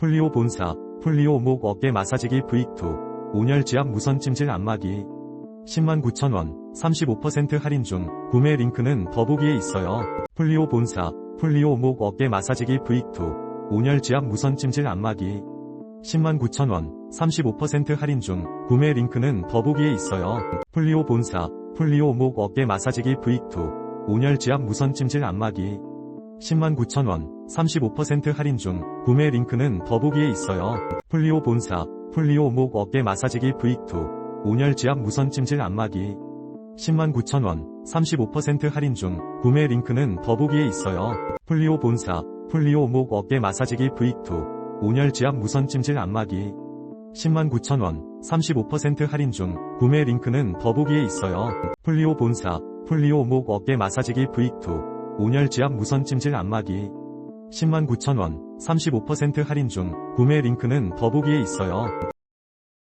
폴리오 본사, 폴리오 목 어깨 마사지기 V2, 온열 지압 무선 찜질 안마기. 109,000원, 35% 할인 중, 구매 링크는 더보기에 있어요. 폴리오 본사, 폴리오 목 어깨 마사지기 V2, 온열 지압 무선 찜질 안마기. 109,000원, 35% 할인 중, 구매 링크는 더보기에 있어요. 폴리오 본사, 폴리오 목 어깨 마사지기 V2, 온열 지압 무선 찜질 안마기. 109,000원, 35% 할인 중, 구매 링크는 더보기에 있어요. 폴리오 본사, 폴리오 목 어깨 마사지기 V2, 온열 지압 무선 찜질 안마기. 109,000원, 35% 할인 중, 구매 링크는 더보기에 있어요. 폴리오 본사, 폴리오 목 어깨 마사지기 V2, 온열 지압 무선 찜질 안마기. 109,000원, 35% 할인 중, 구매 링크는 더보기에 있어요. 폴리오 본사, 폴리오 목 어깨 마사지기 V2, 온열 지압 무선 찜질 안마기. 109,000원, 35% 할인 중, 구매 링크는 더보기에 있어요.